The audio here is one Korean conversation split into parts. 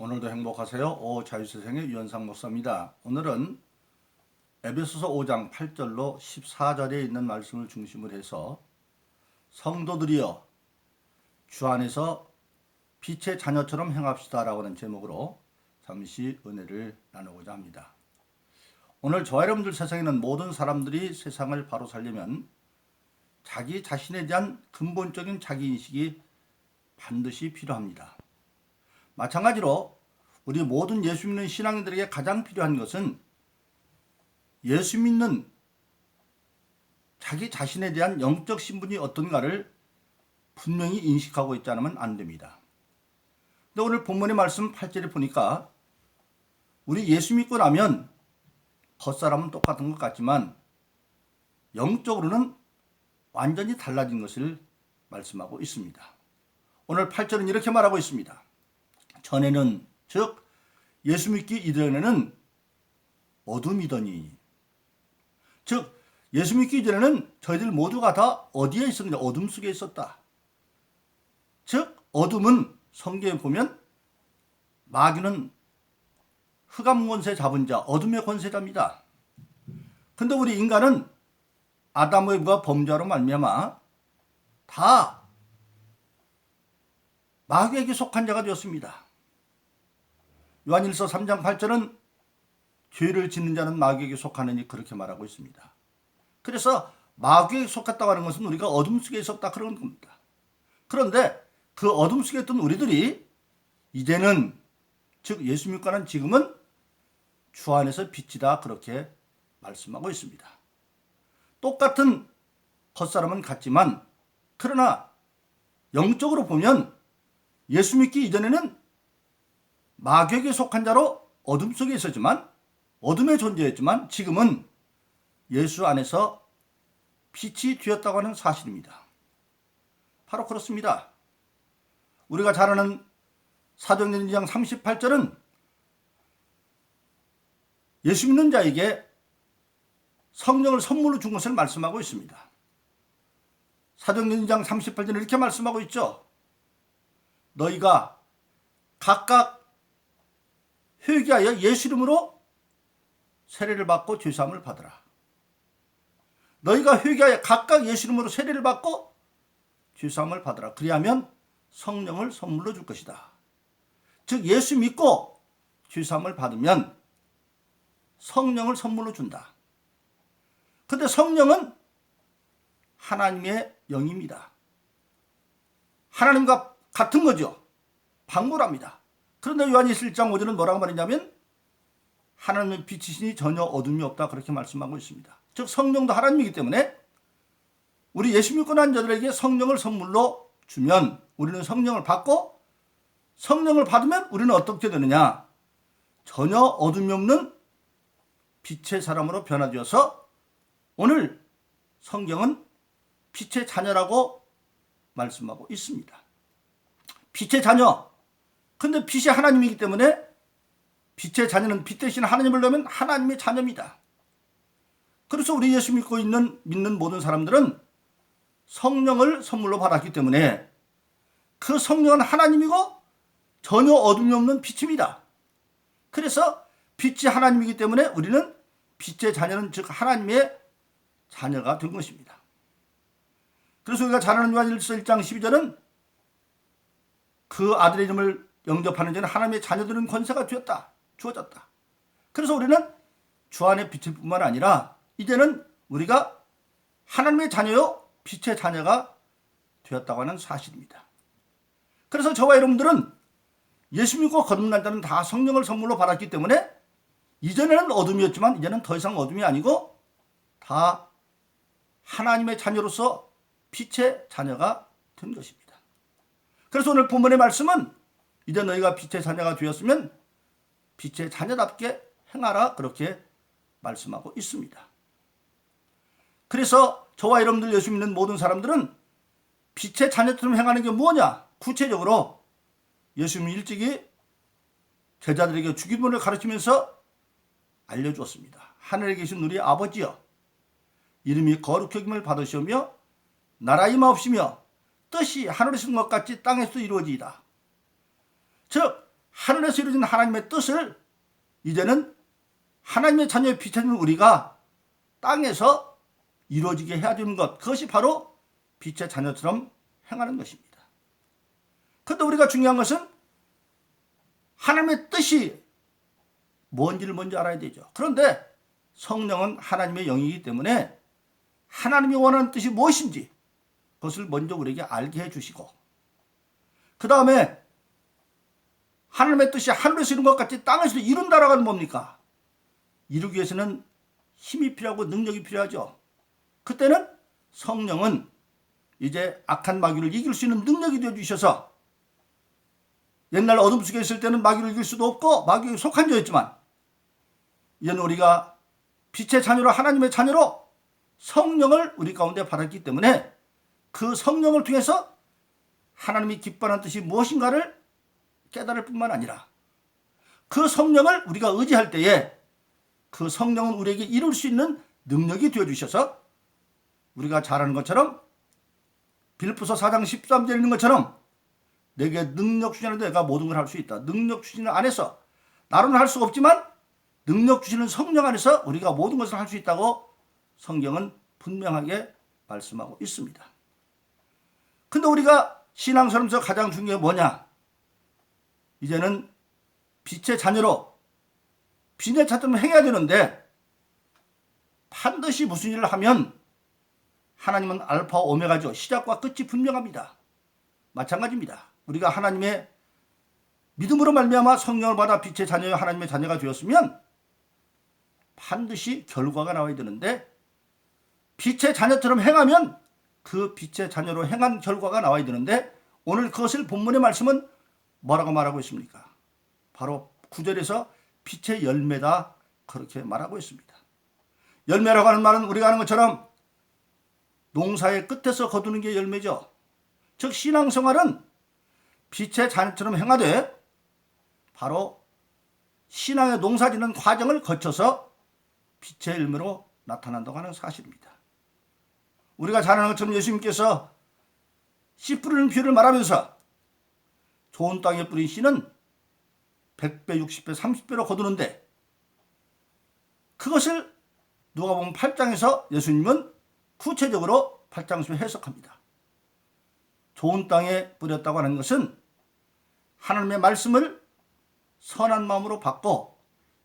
오늘도 행복하세요. 오 자유세상의 유현상 목사입니다. 오늘은 에베소서 5장 8절로 14절에 있는 말씀을 중심으로 해서 성도들이여 주 안에서 빛의 자녀처럼 행합시다라고 하는 제목으로 잠시 은혜를 나누고자 합니다. 오늘 저와 여러분들 세상에는 모든 사람들이 세상을 바로 살려면 자기 자신에 대한 근본적인 자기 인식이 반드시 필요합니다. 마찬가지로 우리 모든 예수 믿는 신앙인들에게 가장 필요한 것은 예수 믿는 자기 자신에 대한 영적 신분이 어떤가를 분명히 인식하고 있지 않으면 안 됩니다. 근데 오늘 본문의 말씀 8절에 보니까 우리 예수 믿고 나면 겉사람은 똑같은 것 같지만 영적으로는 완전히 달라진 것을 말씀하고 있습니다. 오늘 8절은 이렇게 말하고 있습니다. 전에는 즉 예수 믿기 이전에는 어둠이더니 즉 예수 믿기 이전에는 저희들 모두가 다 어디에 있었느냐 어둠 속에 있었다. 즉 어둠은 성경에 보면 마귀는 흑암 권세 잡은 자 어둠의 권세자입니다. 근데 우리 인간은 아담 과 범죄로 말미암아 다 마귀에게 속한 자가 되었습니다. 요한일서 3장 8절은 죄를 짓는 자는 마귀에게 속하느니 그렇게 말하고 있습니다. 그래서 마귀에게 속했다고 하는 것은 우리가 어둠 속에 있었다 그런 겁니다. 그런데 그 어둠 속에 있던 우리들이 이제는 즉 예수 믿고는 지금은 주 안에서 빛이다 그렇게 말씀하고 있습니다. 똑같은 겉사람은 같지만 그러나 영적으로 보면 예수 믿기 이전에는 마귀에게 속한 자로 어둠 속에 있었지만 어둠에 존재했지만 지금은 예수 안에서 빛이 되었다고 하는 사실입니다. 바로 그렇습니다. 우리가 잘 아는 사도행전 2장 38절은 예수 믿는 자에게 성령을 선물로 준 것을 말씀하고 있습니다. 사도행전 2장 38절은 이렇게 말씀하고 있죠. 너희가 각각 회개하여 예수 이름으로 세례를 받고 죄사함을 받으라. 너희가 회개하여 각각 예수 이름으로 세례를 받고 죄사함을 받으라. 그리하면 성령을 선물로 줄 것이다. 즉 예수 믿고 죄사함을 받으면 성령을 선물로 준다. 근데 성령은 하나님의 영입니다. 하나님과 같은 거죠. 방불합니다. 그런데 요한이 1장 5절은 뭐라고 말했냐면 하나님의 빛이시니 전혀 어둠이 없다 그렇게 말씀하고 있습니다. 즉 성령도 하나님이기 때문에 우리 예수 믿고 난 자들에게 성령을 선물로 주면 우리는 성령을 받고 성령을 받으면 우리는 어떻게 되느냐? 전혀 어둠이 없는 빛의 사람으로 변화되어서 오늘 성경은 빛의 자녀라고 말씀하고 있습니다. 빛의 자녀. 근데 빛이 하나님이기 때문에 빛의 자녀는 빛 대신 하나님을 넣으면 하나님의 자녀입니다. 그래서 우리 예수 믿고 있는 믿는 모든 사람들은 성령을 선물로 받았기 때문에 그 성령은 하나님이고 전혀 어둠이 없는 빛입니다. 그래서 빛이 하나님이기 때문에 우리는 빛의 자녀는 즉 하나님의 자녀가 된 것입니다. 그래서 우리가 잘 아는 요한일서 1장 12절은 그 아들의 이름을 영접하는 자는 하나님의 자녀들은 권세가 되었다. 주어졌다. 그래서 우리는 주 안의 빛일 뿐만 아니라 이제는 우리가 하나님의 자녀요 빛의 자녀가 되었다고 하는 사실입니다. 그래서 저와 여러분들은 예수 믿고 거듭난 자는 다 성령을 선물로 받았기 때문에 이전에는 어둠이었지만 이제는 더 이상 어둠이 아니고 다 하나님의 자녀로서 빛의 자녀가 된 것입니다. 그래서 오늘 본문의 말씀은 이제 너희가 빛의 자녀가 되었으면 빛의 자녀답게 행하라 그렇게 말씀하고 있습니다. 그래서 저와 여러분들 예수 믿는 모든 사람들은 빛의 자녀처럼 행하는 게 뭐냐? 구체적으로 예수님이 일찍이 제자들에게 주기문을 가르치면서 알려주었습니다. 하늘에 계신 우리 아버지여 이름이 거룩히 여김을 받으시며 나라 임하옵시며 뜻이 하늘에서 것 같이 땅에서 이루어지이다. 즉 하늘에서 이루어진 하나님의 뜻을 이제는 하나님의 자녀의 빛인 우리가 땅에서 이루어지게 해야 되는 것. 그것이 바로 빛의 자녀처럼 행하는 것입니다. 그런데 우리가 중요한 것은 하나님의 뜻이 뭔지를 먼저 알아야 되죠. 그런데 성령은 하나님의 영이기 때문에 하나님이 원하는 뜻이 무엇인지 그것을 먼저 우리에게 알게 해주시고 그 다음에 하나님의 뜻이 하늘에서 이룬 것 같이 땅에서도 이룬다라고 하는 뭡니까? 이루기 위해서는 힘이 필요하고 능력이 필요하죠. 그때는 성령은 이제 악한 마귀를 이길 수 있는 능력이 되어 주셔서 옛날 어둠 속에 있을 때는 마귀를 이길 수도 없고 마귀에 속한 자였지만 이제는 우리가 빛의 자녀로 하나님의 자녀로 성령을 우리 가운데 받았기 때문에 그 성령을 통해서 하나님이 기뻐하는 뜻이 무엇인가를 깨달을 뿐만 아니라 그 성령을 우리가 의지할 때에 그 성령은 우리에게 이룰 수 있는 능력이 되어 주셔서 우리가 잘 아는 것처럼 빌립보서 4장 13절에 있는 것처럼 내게 능력 주시는 내가 모든 걸 할 수 있다. 능력 주시는 안에서 나로는 할 수 없지만 능력 주시는 성령 안에서 우리가 모든 것을 할 수 있다고 성경은 분명하게 말씀하고 있습니다. 근데 우리가 신앙생활에서 가장 중요한 게 뭐냐? 이제는 빛의 자녀로 빛의 자처럼 행해야 되는데 반드시 무슨 일을 하면 하나님은 알파 오메가죠. 시작과 끝이 분명합니다. 마찬가지입니다. 우리가 하나님의 믿음으로 말미암아 성령을 받아 빛의 자녀여 하나님의 자녀가 되었으면 반드시 결과가 나와야 되는데 빛의 자녀처럼 행하면 그 빛의 자녀로 행한 결과가 나와야 되는데 오늘 그것을 본문의 말씀은 뭐라고 말하고 있습니까? 바로 구절에서 빛의 열매다 그렇게 말하고 있습니다. 열매라고 하는 말은 우리가 아는 것처럼 농사의 끝에서 거두는 게 열매죠. 즉 신앙생활은 빛의 자녀처럼 행하되 바로 신앙의 농사짓는 과정을 거쳐서 빛의 열매로 나타난다고 하는 사실입니다. 우리가 잘 아는 것처럼 예수님께서 씨 뿌리는 비유를 말하면서 좋은 땅에 뿌린 씨는 100배, 60배, 30배로 거두는데 그것을 누가 보면 8장에서 예수님은 구체적으로 8장에서 해석합니다. 좋은 땅에 뿌렸다고 하는 것은 하나님의 말씀을 선한 마음으로 받고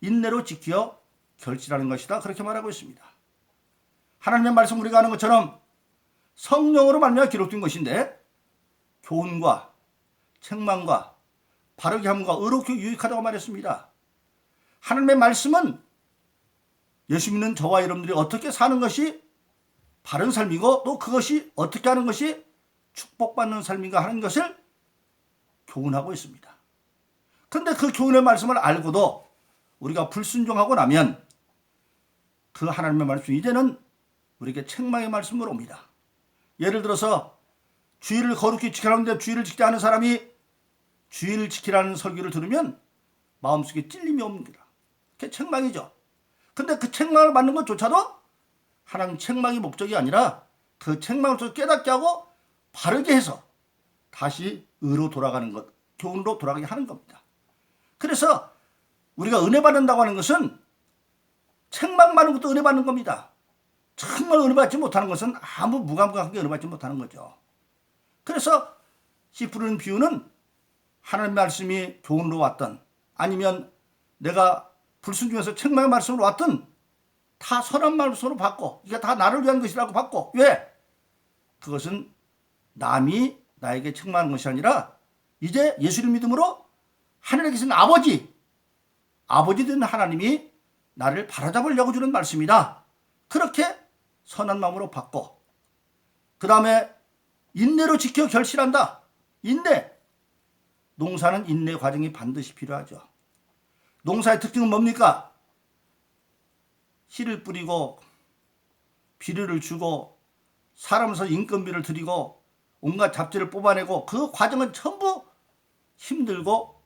인내로 지켜 결실하는 것이다. 그렇게 말하고 있습니다. 하나님의 말씀 우리가 아는 것처럼 성령으로 말미암아 기록된 것인데 교훈과 책망과 바르게 함과 의롭게 유익하다고 말했습니다. 하나님의 말씀은 예수 믿는 저와 여러분들이 어떻게 사는 것이 바른 삶이고 또 그것이 어떻게 하는 것이 축복받는 삶인가 하는 것을 교훈하고 있습니다. 그런데 그 교훈의 말씀을 알고도 우리가 불순종하고 나면 그 하나님의 말씀 이제는 우리에게 책망의 말씀으로 옵니다. 예를 들어서 주의를 거룩히 지키라는데 주의를 지키지 않은 사람이 주의를 지키라는 설교를 들으면 마음속에 찔림이 옵니다. 그게 책망이죠. 근데 그 책망을 받는 것조차도 하나님 책망이 목적이 아니라 그 책망을 또 깨닫게 하고 바르게 해서 다시 의로 돌아가는 것, 교훈으로 돌아가게 하는 겁니다. 그래서 우리가 은혜 받는다고 하는 것은 책망 받는 것도 은혜 받는 겁니다. 정말 은혜 받지 못하는 것은 아무 무감각하게 은혜 받지 못하는 거죠. 그래서 씨 뿌리는 비유는 하나님 말씀이 교훈으로 왔던 아니면 내가 불순종해서 책망의 말씀으로 왔던 다 선한 말씀으로 받고 이게 다 나를 위한 것이라고 받고 왜? 그것은 남이 나에게 책망하는 것이 아니라 이제 예수를 믿음으로 하늘에 계신 아버지 아버지 된 하나님이 나를 바라잡으려고 주는 말씀이다. 그렇게 선한 마음으로 받고 그 다음에 인내로 지켜 결실한다. 인내. 농사는 인내 과정이 반드시 필요하죠. 농사의 특징은 뭡니까? 씨를 뿌리고 비료를 주고 사람에서 인건비를 들이고 온갖 잡지를 뽑아내고 그 과정은 전부 힘들고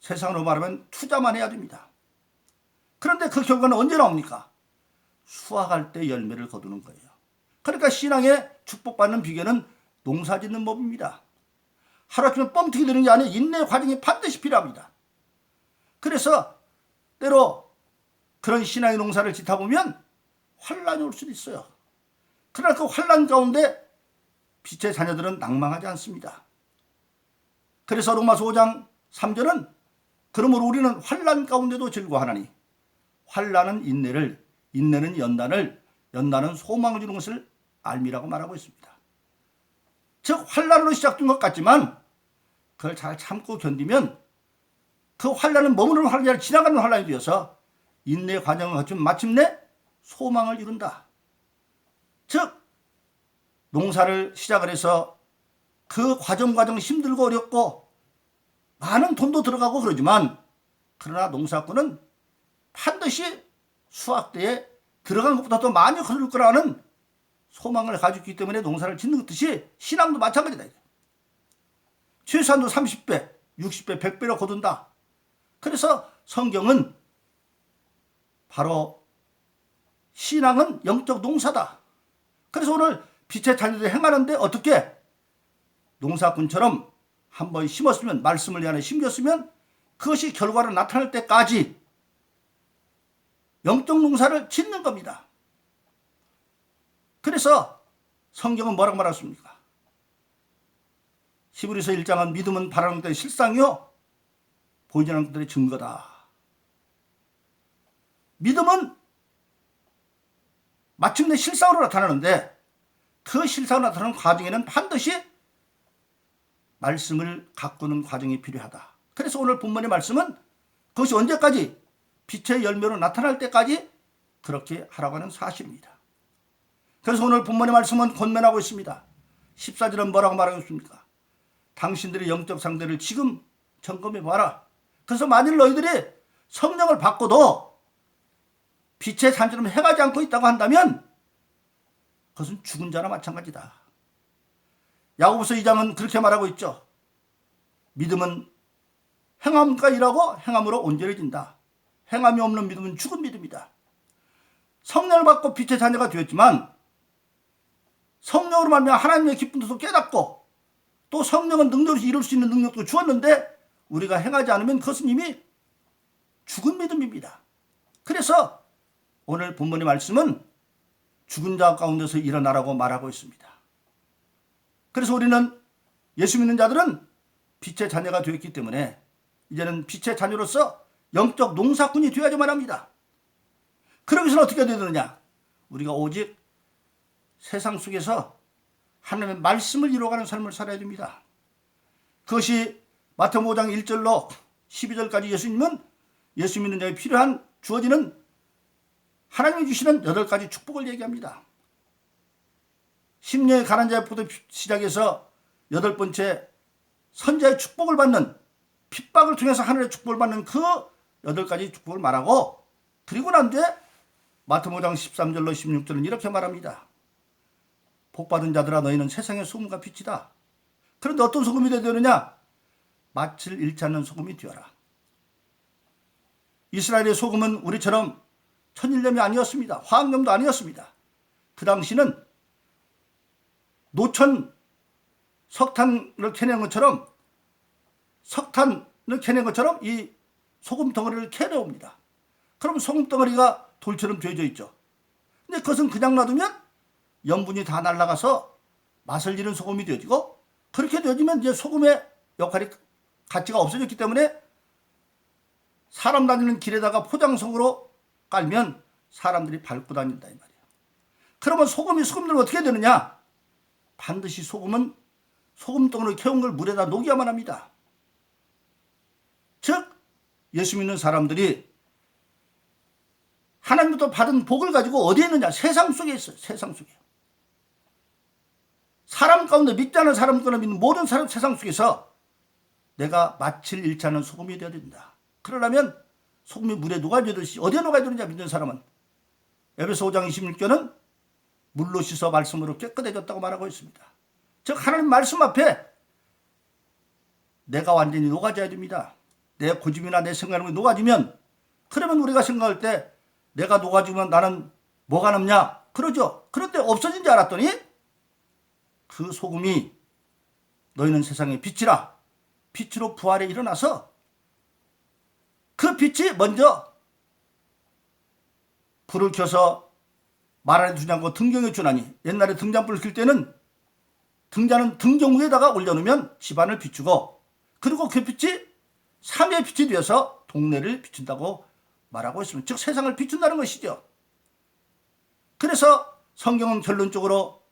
세상으로 말하면 투자만 해야 됩니다. 그런데 그 결과는 언제 나옵니까? 수확할 때 열매를 거두는 거예요. 그러니까 신앙의 축복받는 비결은 농사 짓는 법입니다. 하루아침에 뻥튀기 되는 게 아니라 인내 과정이 반드시 필요합니다. 그래서 때로 그런 신앙의 농사를 짓다 보면 환란이 올 수도 있어요. 그러나 그 환란 가운데 빛의 자녀들은 낭망하지 않습니다. 그래서 로마서 5장 3절은 그러므로 우리는 환란 가운데도 즐거워하나니 환란은 인내를 인내는 연단을 연단은 소망을 주는 것을 알미라고 말하고 있습니다. 즉 환란으로 시작된 것 같지만 그걸 잘 참고 견디면 그 환란은 머무르는 환란이 지나가는 환란이 되어서 인내 과정을 거치면 마침내 소망을 이룬다. 즉 농사를 시작을 해서 그 과정 과정 힘들고 어렵고 많은 돈도 들어가고 그러지만 그러나 농사꾼은 반드시 수확대에 들어간 것보다 더 많이 거둘 거라는 소망을 있기 때문에 농사를 짓는 듯이 신앙도 마찬가지다. 최소한도 30배, 60배, 100배로 거둔다. 그래서 성경은 바로 신앙은 영적 농사다. 그래서 오늘 빛의 자녀들이 행하는데 어떻게 농사꾼처럼 한번 심었으면 말씀을 내 안에 심겼으면 그것이 결과로 나타날 때까지 영적 농사를 짓는 겁니다. 그래서 성경은 뭐라고 말했습니까? 히브리서 1장은 믿음은 바라는 것들의 실상이요 보이지 않는 것들의 증거다. 믿음은 마침내 실상으로 나타나는데 그 실상으로 나타나는 과정에는 반드시 말씀을 가꾸는 과정이 필요하다. 그래서 오늘 본문의 말씀은 그것이 언제까지 빛의 열매로 나타날 때까지 그렇게 하라고 하는 사실입니다. 그래서 오늘 본문의 말씀은 권면하고 있습니다. 14절은 뭐라고 말하고 있습니까? 당신들의 영적 상태를 지금 점검해 봐라. 그래서 만일 너희들이 성령을 받고도 빛의 산처럼 해가지 않고 있다고 한다면 그것은 죽은 자나 마찬가지다. 야고보서 2장은 그렇게 말하고 있죠. 믿음은 행함과 일하고 행함으로 온전해진다. 행함이 없는 믿음은 죽은 믿음이다. 성령을 받고 빛의 자녀가 되었지만 성령으로 말미암아 하나님의 기쁜 뜻도 깨닫고 또 성령은 능력을 이룰 수 있는 능력도 주었는데 우리가 행하지 않으면 그것은 이미 죽은 믿음입니다. 그래서 오늘 본문의 말씀은 죽은 자 가운데서 일어나라고 말하고 있습니다. 그래서 우리는 예수 믿는 자들은 빛의 자녀가 되었기 때문에 이제는 빛의 자녀로서 영적 농사꾼이 되어야지만 합니다. 그러기 위해서는 어떻게 해야 되느냐? 우리가 오직 세상 속에서 하나님의 말씀을 이루어가는 삶을 살아야 됩니다. 그것이 마태복음 5장 1절로 12절까지 예수님은 예수 믿는 자에 필요한 주어지는 하나님이 주시는 여덟 가지 축복을 얘기합니다. 심령의 가난 자부터 시작해서 여덟 번째 선자의 축복을 받는 핍박을 통해서 하늘의 축복을 받는 그 여덟 가지 축복을 말하고 그리고 난 뒤에 마태복음 5장 13절로 16절은 이렇게 말합니다. 복받은 자들아 너희는 세상의 소금과 빛이다. 그런데 어떤 소금이 되느냐? 맛을 잃지 않는 소금이 되어라. 이스라엘의 소금은 우리처럼 천일염이 아니었습니다. 화학염도 아니었습니다. 그 당시는 노천 석탄을 캐낸 것처럼 석탄을 캐낸 것처럼 이 소금 덩어리를 캐내옵니다. 그럼 소금 덩어리가 돌처럼 되어져 있죠. 근데 그것은 그냥 놔두면 염분이 다 날아가서 맛을 잃은 소금이 되어지고 그렇게 되어지면 이제 소금의 역할이 가치가 없어졌기 때문에 사람 다니는 길에다가 포장성으로 깔면 사람들이 밟고 다닌다 이 말이에요. 그러면 소금이 소금들면 어떻게 되느냐? 반드시 소금은 소금덩어리 캐온 걸 물에다 녹여야만 합니다. 즉 예수 믿는 사람들이 하나님부터 받은 복을 가지고 어디에 있느냐? 세상 속에 있어요. 세상 속에. 사람 가운데 믿지 않는 사람 가운데 믿는 모든 사람 세상 속에서 내가 마칠 않은 소금이 되어야 된다. 그러려면 소금이 물에 녹아지듯이 어디에 녹아야 되느냐 믿는 사람은 에베소 5장 26절은 물로 씻어 말씀으로 깨끗해졌다고 말하고 있습니다. 즉 하나님 말씀 앞에 내가 완전히 녹아져야 됩니다. 내 고집이나 내 생각이 녹아지면 그러면 우리가 생각할 때 내가 녹아지면 나는 뭐가 남냐? 그러죠. 그런데 없어진 줄 알았더니 그 소금이 너희는 세상의 빛이라 빛으로 부활에 일어나서 그 빛이 먼저 불을 켜서 말 안에 두지 않고 등경에 주나니 옛날에 등잔불을 켤 때는 등잔은 등경 위에다가 올려놓으면 집안을 비추고 그리고 그 빛이 삼의 빛이 되어서 동네를 비춘다고 말하고 있습니다. 즉 세상을 비춘다는 것이죠. 그래서 성경은 결론적으로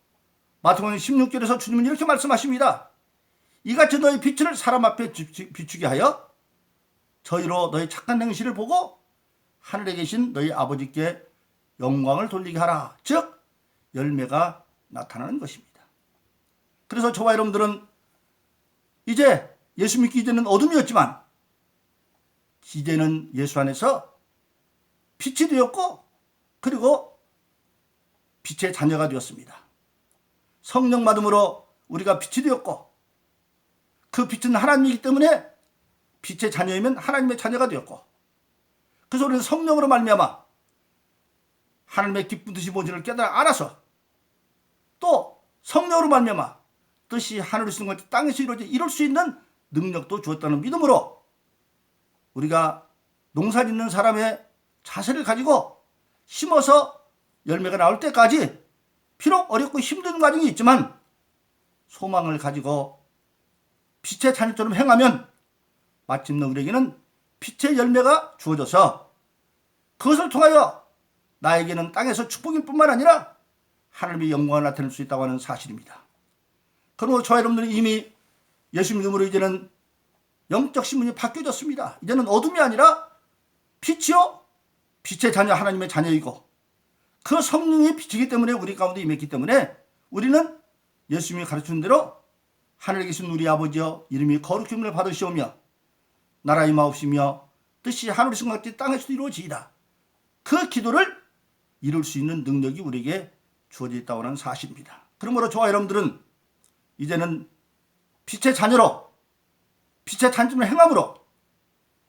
마태복음 16절에서 주님은 이렇게 말씀하십니다. 이같이 너희 빛을 사람 앞에 비추게 하여 저희로 너희 착한 행실을 보고 하늘에 계신 너희 아버지께 영광을 돌리게 하라. 즉 열매가 나타나는 것입니다. 그래서 저와 여러분들은 이제 예수 믿기 이전은 어둠이었지만 이제는 예수 안에서 빛이 되었고 그리고 빛의 자녀가 되었습니다. 성령 받음으로 우리가 빛이 되었고 그 빛은 하나님이기 때문에 빛의 자녀이면 하나님의 자녀가 되었고 그래서 우리는 성령으로 말미암아 하나님의 기쁜 뜻이 뭔지를 깨달아 알아서 또 성령으로 말미암아 뜻이 하늘에서 있는 것 땅에서 이루어져 이룰 수 있는 능력도 주었다는 믿음으로 우리가 농사 짓는 사람의 자세를 가지고 심어서 열매가 나올 때까지 비록 어렵고 힘든 과정이 있지만 소망을 가지고 빛의 자녀처럼 행하면 마침내 우리에게는 빛의 열매가 주어져서 그것을 통하여 나에게는 땅에서 축복일 뿐만 아니라 하나님의 영광을 나타낼 수 있다고 하는 사실입니다. 그리고 저 여러분들이 이미 예수 믿음으로 이제는 영적 신분이 바뀌어졌습니다. 이제는 어둠이 아니라 빛이요 빛의 자녀 하나님의 자녀이고 그 성령의 빛이기 때문에 우리 가운데 임했기 때문에 우리는 예수님이 가르치는 대로 하늘에 계신 우리 아버지여 이름이 거룩힘을 받으시오며 나라 임하옵시며 뜻이 하늘에서 같이 땅에서도 이루어지이다. 그 기도를 이룰 수 있는 능력이 우리에게 주어져 있다고 하는 사실입니다. 그러므로 저와 여러분들은 이제는 빛의 자녀로 빛의 단점을 행함으로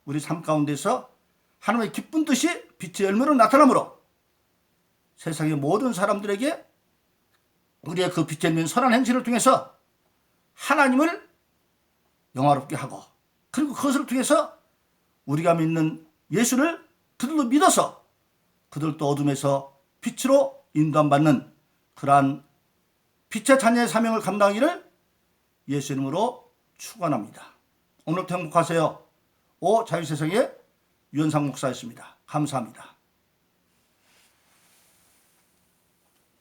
우리 삶 가운데서 하나님의 기쁜 뜻이 빛의 열매로 나타나므로 세상의 모든 사람들에게 우리의 그 빛의 열매인 선한 행실을 통해서 하나님을 영화롭게 하고 그리고 그것을 통해서 우리가 믿는 예수를 그들도 믿어서 그들도 어둠에서 빛으로 인도받는 그러한 빛의 자녀의 사명을 감당하기를 예수 이름으로 축원합니다. 오늘도 행복하세요. 오 자유세상의 유현상 목사였습니다. 감사합니다.